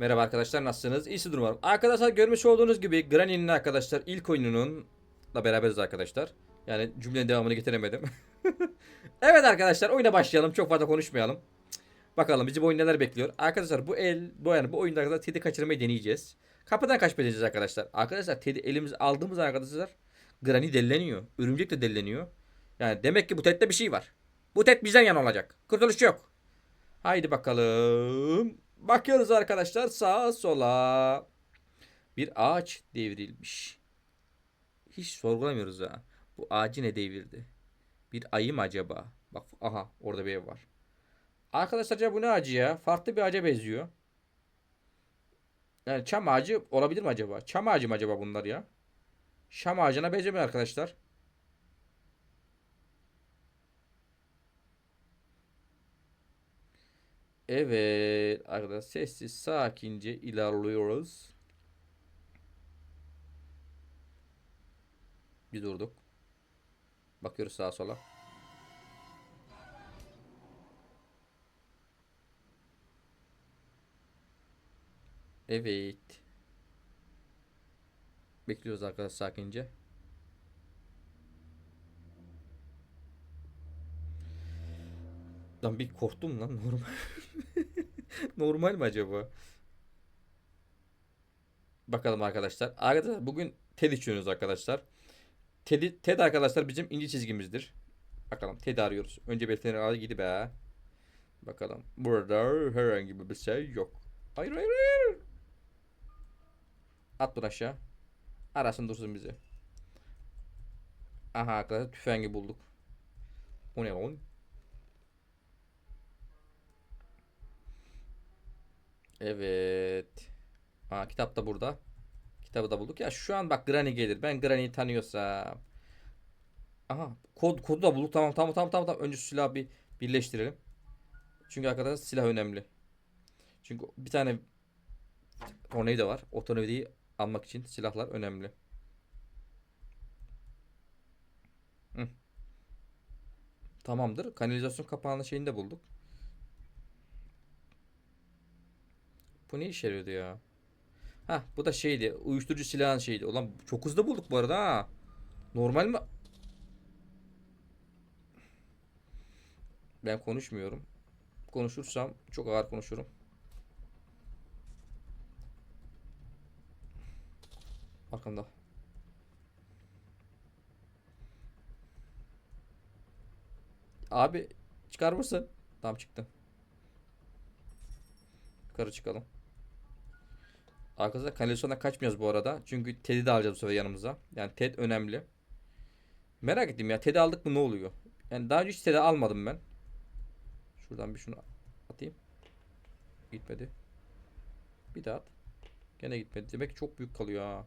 Merhaba arkadaşlar nasılsınız? İyisi umarım. Arkadaşlar görmüş olduğunuz gibi Granny'nin arkadaşlar ilk oyununun da beraberiz arkadaşlar. Yani cümlenin devamını getiremedim. evet arkadaşlar oyuna başlayalım. Çok fazla konuşmayalım. Bakalım bizi bu oyun neler bekliyor. Arkadaşlar bu el bu yani bu oyunda arkadaşlar Ted'i kaçırmayı deneyeceğiz. Kapıdan kaçmayı deneyeceğiz arkadaşlar. Arkadaşlar Ted'i elimize aldığımız arkadaşlar Granny delleniyor. Örümcek de delleniyor. Yani demek ki bu Ted'de bir şey var. Bu Ted bizden yana olacak. Kurtuluş yok. Haydi bakalım. Bakıyoruz arkadaşlar sağa sola. Bir ağaç devrilmiş. Hiç sorgulamıyoruz ha. Bu ağacı ne devirdi? Bir ayı mı acaba? Bak aha orada bir ev var. Arkadaşlar acaba bu ne ağacı ya? Farklı bir ağaca benziyor. Yani çam ağacı olabilir mi acaba? Çam ağacı mı acaba bunlar ya? Şam ağacına benzemiyor arkadaşlar. Evet arkadaşlar sessiz sakince ilerliyoruz. Bir durduk. Bakıyoruz sağa sola. Evet. Bekliyoruz arkadaşlar sakince. Lan bir korktum lan normal. normal mi acaba? Bakalım arkadaşlar. Arkadaşlar bugün TED içiyoruz arkadaşlar. TED, TED arkadaşlar bizim ince çizgimizdir. Bakalım TED arıyoruz. Önce belirtileri al gidi be. Bakalım. Burada herhangi bir şey yok. Hayır hayır hayır. At bunu aşağı. Arasın dursun bizi. Aha arkadaşlar tüfengi bulduk. O ne lan? Evet. Aa, kitap da burada. Kitabı da bulduk. Ya şu an bak Granny gelir. Ben Granny'yi tanıyorsam. Aha kod kodu da bulduk. Tamam tamam tamam tamam. tamam. Önce silahı bir birleştirelim. Çünkü arkadaşlar silah önemli. Çünkü bir tane tornavida var. O tornavidayı almak için silahlar önemli. Hı. Tamamdır. Kanalizasyon kapağının şeyini de bulduk. Bu ne işe yarıyordu ya? Ha bu da şeydi. Uyuşturucu silahın şeydi. Ulan çok hızlı bulduk bu arada ha. Normal mi? Ben konuşmuyorum. Konuşursam çok ağır konuşurum. Arkamda. Abi çıkar mısın? Tamam çıktım. Yukarı çıkalım. Arkadaşlar kanalizasyondan kaçmıyoruz bu arada. Çünkü Ted'i de alacağız bu sefer yanımıza. Yani Ted önemli. Merak ettim ya Ted'i aldık mı ne oluyor? Yani daha önce hiç Ted'i almadım ben. Şuradan bir şunu atayım. Gitmedi. Bir daha at. Gene gitmedi. Demek ki çok büyük kalıyor ha.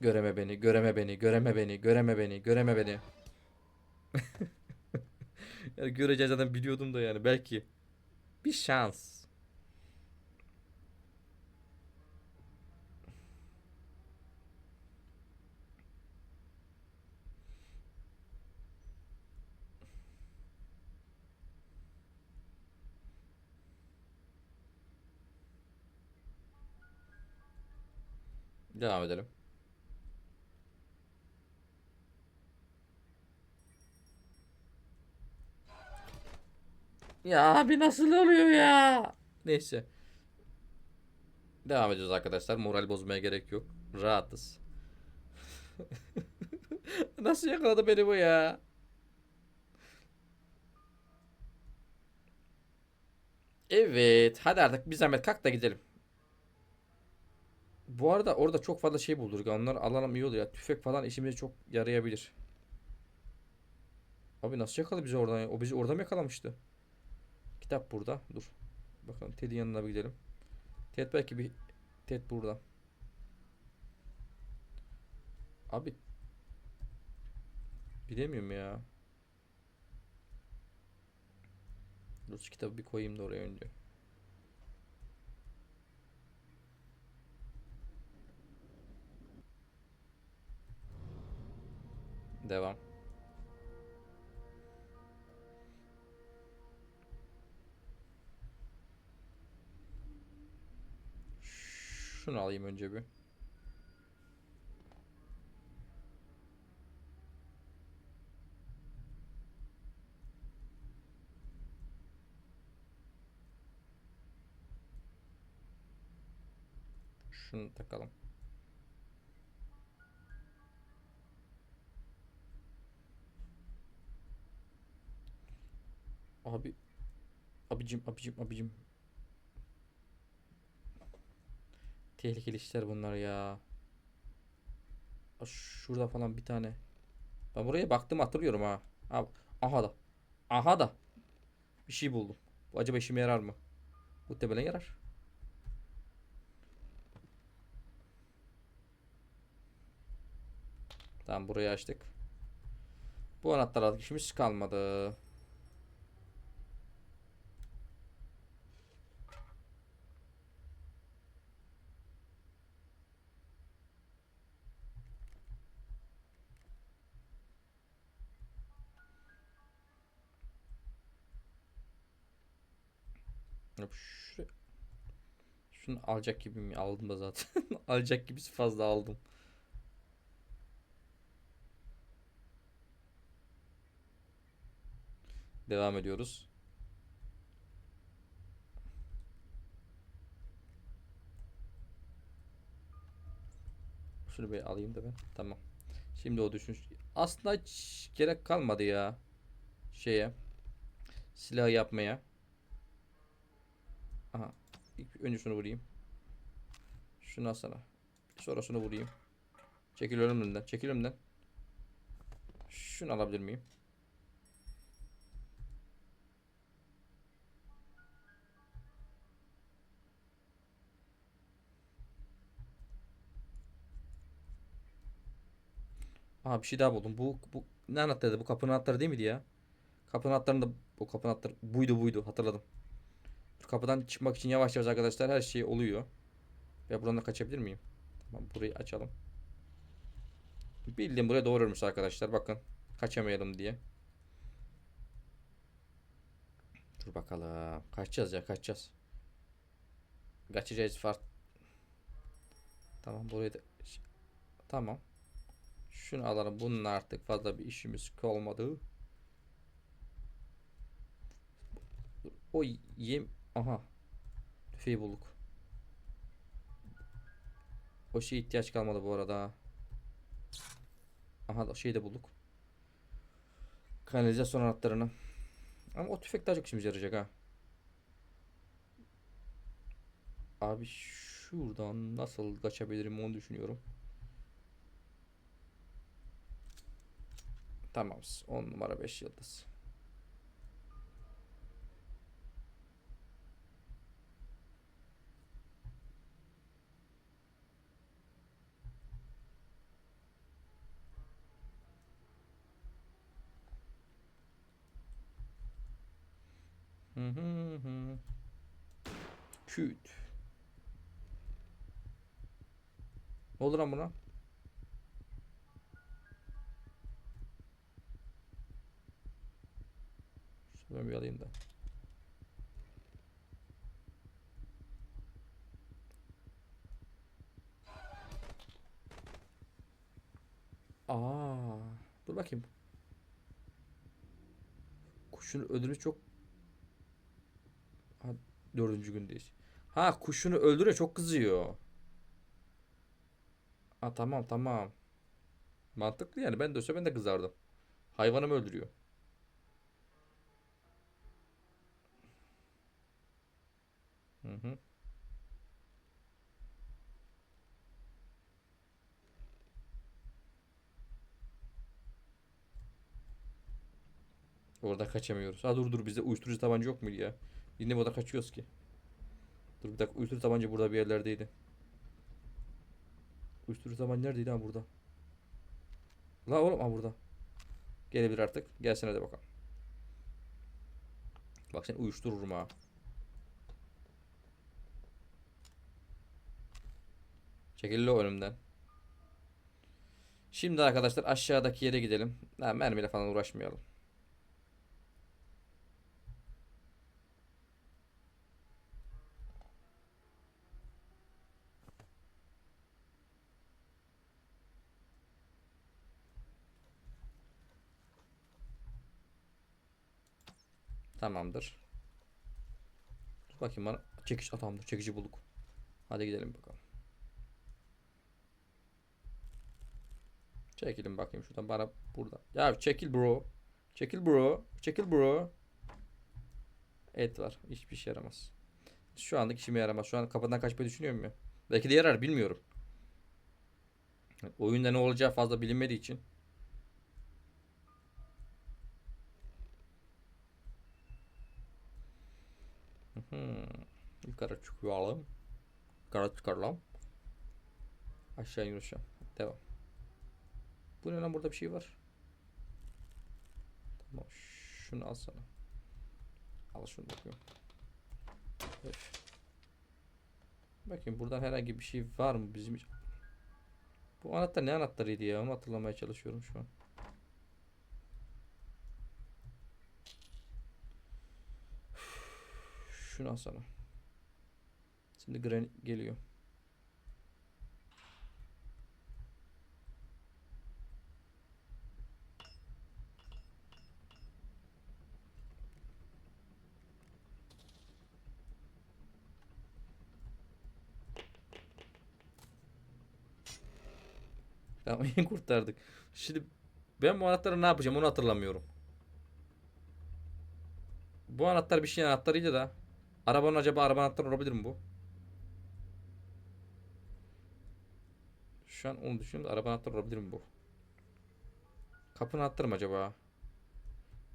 Göreme beni, göreme beni, göreme beni, göreme beni, göreme beni. yani göreceğiz zaten biliyordum da yani belki. Bir şans. Devam edelim. Ya abi nasıl oluyor ya? Neyse. Devam ediyoruz arkadaşlar. Moral bozmaya gerek yok. Rahatız. Nasıl yakaladı beni bu ya? Evet. Hadi artık bir zahmet kalk da gidelim. Bu arada orada çok fazla şey bulduk. Onları alalım iyi olur ya. Tüfek falan işimize çok yarayabilir. Abi nasıl yakaladı bizi oradan? O bizi orada mı yakalamıştı? Kitap burada. Dur. Bakalım Ted'in yanına bir gidelim. Ted belki bir Ted burada. Abi bilemiyorum ya. Dur şu kitabı bir koyayım da oraya önce. Devam. Şunu alayım önce bir. Şunu takalım. Abi abicim abicim abicim. Tehlikeli işler bunlar ya. Şurada falan bir tane. Ben buraya baktım hatırlıyorum ha. Ha, Aha da. Aha da. Bir şey buldum. Bu acaba işime yarar mı? Muhtemelen yarar. Tamam burayı açtık. Bu anahtar işimiz kalmadı. Alacak gibi mi? Aldım da zaten. alacak gibisi fazla aldım. Devam ediyoruz. Şunu bir alayım da ben. Tamam. Şimdi o düşün. Aslında hiç gerek kalmadı ya. Şeye. Silah yapmaya. Aha. Önce şunu vurayım. Şunu alsana. Sonra şunu vurayım. Çekil önümden. Çekil önümden. Şunu alabilir miyim? Aa bir şey daha buldum. Bu bu ne anahtarıydı? Bu kapının anahtarı değil miydi ya? Kapının anahtarında bu kapının anahtarı buydu buydu hatırladım. Kapıdan çıkmak için yavaş yavaş arkadaşlar her şey oluyor. Ve buradan da kaçabilir miyim? Tamam burayı açalım. Bildiğim buraya doğruymuş arkadaşlar. Bakın kaçamayalım diye. Dur bakalım. Kaçacağız ya kaçacağız. Kaçacağız fart. Tamam burayı da Tamam. Şunu alalım. Bunun artık fazla bir işimiz kalmadı. O yem... Aha. Tüfeği bulduk. O şeye ihtiyaç kalmadı bu arada. Aha da şeyi de bulduk. Kanalizasyon anahtarını. Ama o tüfek daha çok işimize yarayacak ha. Abi şuradan nasıl kaçabilirim onu düşünüyorum. Tamam. 10 numara 5 yıldız. Küt. Ne oldu lan buna? Şunu ben bir alayım da. Aa, dur bakayım. Kuşun ödülü çok dördüncü gündeyiz. Ha kuşunu öldürüyor çok kızıyor. Ha tamam tamam. Mantıklı yani ben de olsa ben de kızardım. Hayvanımı öldürüyor. Hı hı. Orada kaçamıyoruz. Ha dur dur bizde uyuşturucu tabanca yok muydu ya? Yine burada kaçıyoruz ki. Dur bir dakika uyuşturucu tabanca burada bir yerlerdeydi. Uyuşturucu tabanca neredeydi ha burada? La oğlum ha burada. Gelebilir artık. Gelsin hadi bakalım. Bak seni uyuştururum ha. Çekil o önümden. Şimdi arkadaşlar aşağıdaki yere gidelim. Ha, mermiyle falan uğraşmayalım. Tamamdır. Dur bakayım bana. Çekiş tamamdır. Çekici bulduk. Hadi gidelim bakalım. Çekilin bakayım şuradan bana burada. Ya çekil bro. Çekil bro. Çekil bro. Et var. Hiçbir işe yaramaz. Şu anlık işime yaramaz. Şu an kapıdan kaçmayı düşünüyorum ya. Belki de yarar bilmiyorum. Oyunda ne olacağı fazla bilinmediği için. Yukarı çıkıyorum. Yukarı. Aşağı ineceğim. Devam. Bu ne lan burada bir şey var. Tamam. Şunu al sana. Al şunu bakıyorum. Öf. Bakayım buradan herhangi bir şey var mı bizim için? Bu anahtar ne anahtarıydı ya? Onu hatırlamaya çalışıyorum şu an. Şunu al sana. Şimdi Granny geliyor. Tamam iyi kurtardık. Şimdi ben bu anahtarı ne yapacağım onu hatırlamıyorum. Bu anahtar bir şey anahtarıydı da. Arabanın acaba araba anahtarı olabilir mi bu? Şu an onu düşünüyorum araba anahtarı olabilir mi bu? Kapı anahtarı mı acaba?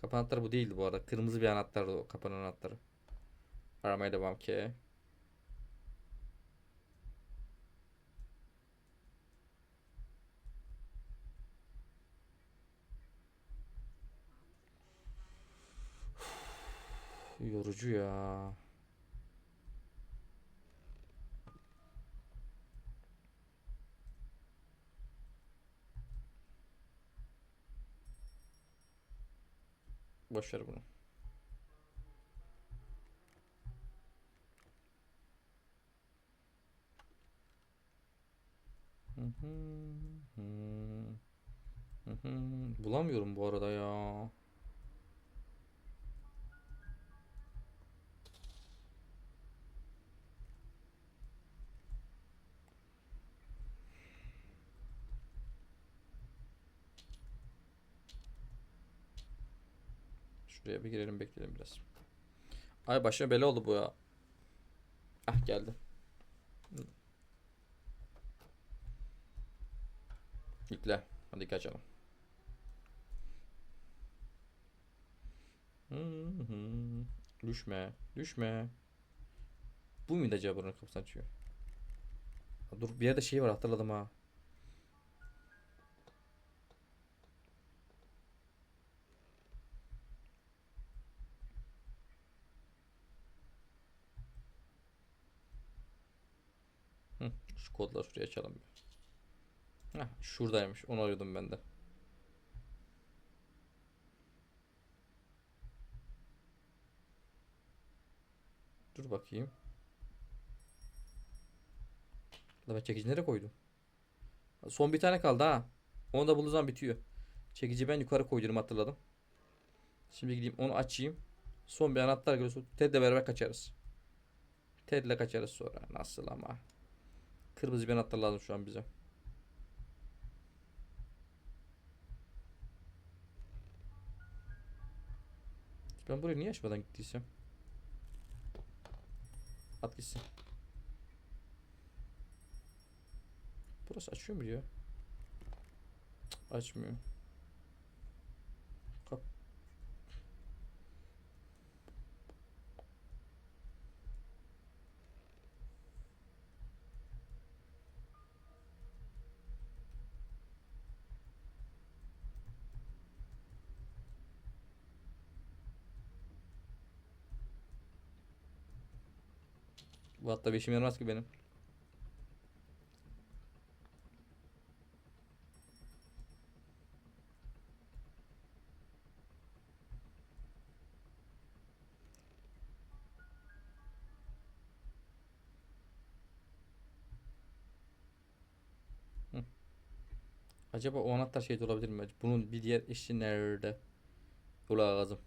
Kapı anahtarı bu değildi bu arada. Kırmızı bir anahtardı o kapının anahtarı. Aramaya devam ki. Yorucu ya. Boş ver bunu. Bulamıyorum bu arada ya. Şuraya bir girelim bekleyelim biraz. Ay başıma bela oldu bu ya. Ah geldi. Yükle. Hadi kaçalım. Hı hı. Düşme. Düşme. Bu muydu acaba buranın kapısını açıyor? Dur bir yerde şey var hatırladım ha. Kodları şuraya açalım bir. Heh, şuradaymış. Onu arıyordum ben de. Dur bakayım. La ben çekici nereye koydum? Son bir tane kaldı ha. Onu da bulduğum bitiyor. Çekici ben yukarı koydum hatırladım. Şimdi gideyim onu açayım. Son bir anahtar görüyorsun. Ted'le beraber kaçarız. Ted'le kaçarız sonra. Nasıl ama. Kırmızı bir anahtar lazım şu an bize. Ben buraya niye açmadan gittiysem? At gitsin. Burası açıyor mu? Cık, Açmıyor. Kap. Bu hatta bir işim yaramaz ki benim. Acaba o anahtar şeyde olabilir mi? Bunun bir diğer eşi nerede? Ula lazım.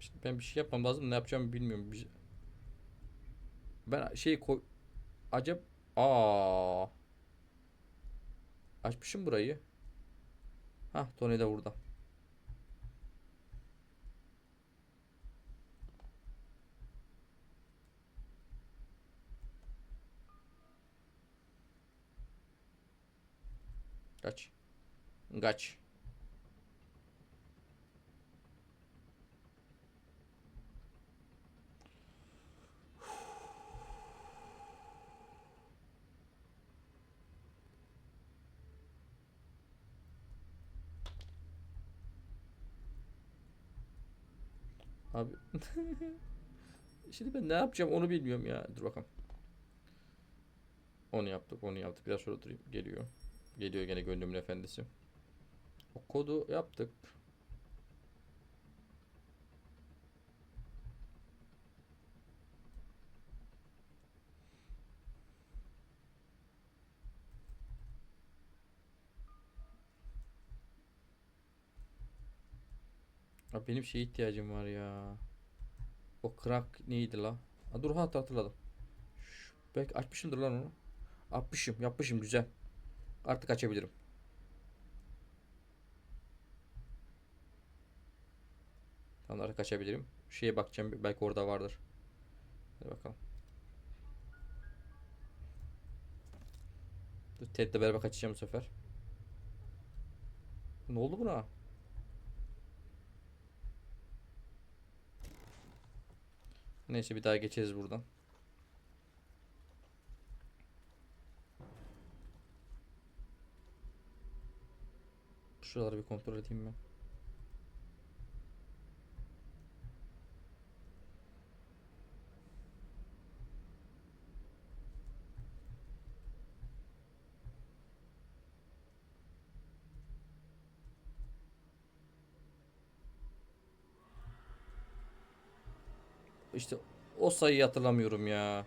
İşte ben bir şey yapmam lazım. Ne yapacağımı bilmiyorum. Bir... Ben şey koy... Acaba... Aa. Açmışım burayı. Hah Tony de burada. Kaç. Kaç. Abi. Şimdi ben ne yapacağım onu bilmiyorum ya. Dur bakalım. Onu yaptık, onu yaptık. Biraz sonra durayım. Geliyor. Geliyor gene gönlümün efendisi. O kodu yaptık. Abi benim şeye ihtiyacım var ya. O crack neydi la? Ha, dur hatta hatırladım. Şu, belki açmışımdır lan onu. Yapmışım, yapmışım güzel. Artık açabilirim. Tamam artık açabilirim. Şeye bakacağım belki orada vardır. Hadi bakalım. Dur Ted'le beraber kaçacağım bu sefer. Ne oldu buna? Neyse bir daha geçeriz buradan. Şuraları bir kontrol edeyim ben. İşte o sayıyı hatırlamıyorum ya.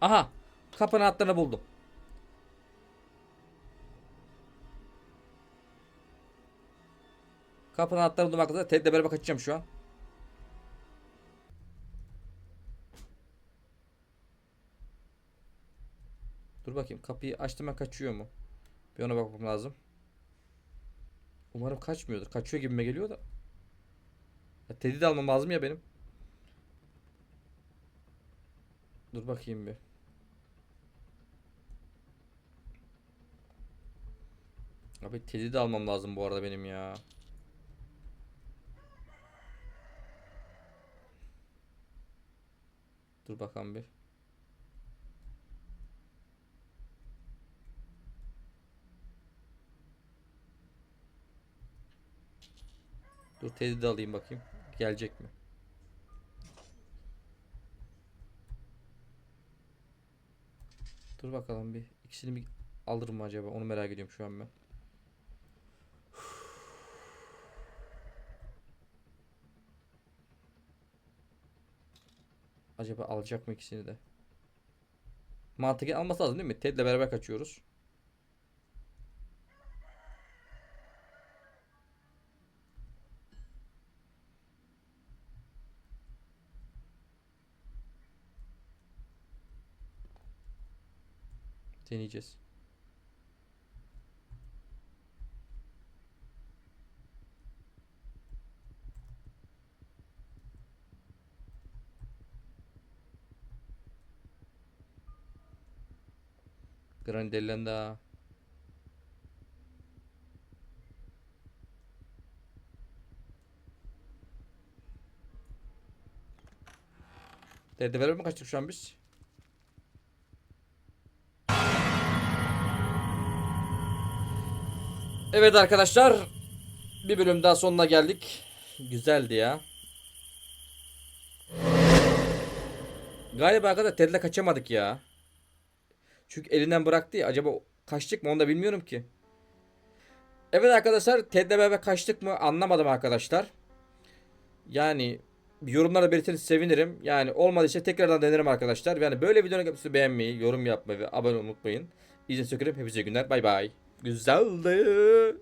Aha. Kapı anahtarını buldum. Kapı anahtarını buldum arkadaşlar. Ted'le beraber kaçacağım şu an. Dur bakayım kapıyı açtım ben kaçıyor mu? Bir ona bakmam lazım. Umarım kaçmıyordur. Kaçıyor gibime geliyor da. Ya, Teddy de almam lazım ya benim. Dur bakayım bir. Abi Teddy de almam lazım bu arada benim ya. Dur bakalım bir. Dur Teddy de alayım bakayım. Gelecek mi? Dur bakalım bir. İkisini bir alırım mı acaba? Onu merak ediyorum şu an ben. Acaba alacak mı ikisini de? Mantıken alması lazım değil mi? Ted'le beraber kaçıyoruz. Deneyeceğiz. Grandelanda. Dede beraber mi kaçtık şu an biz? Evet arkadaşlar. Bir bölüm daha sonuna geldik. Güzeldi ya. Galiba arkadaşlar Ted'le kaçamadık ya. Çünkü elinden bıraktı ya. Acaba kaçtık mı onu da bilmiyorum ki. Evet arkadaşlar Ted'le beraber kaçtık mı anlamadım arkadaşlar. Yani bir yorumlarda belirtirseniz sevinirim. Yani olmadıysa tekrardan denerim arkadaşlar. Yani böyle videonun kapısı beğenmeyi, yorum yapmayı ve abone olmayı unutmayın. Teşekkür ederim. Hepinize günler. Bay bay. Güzeldi.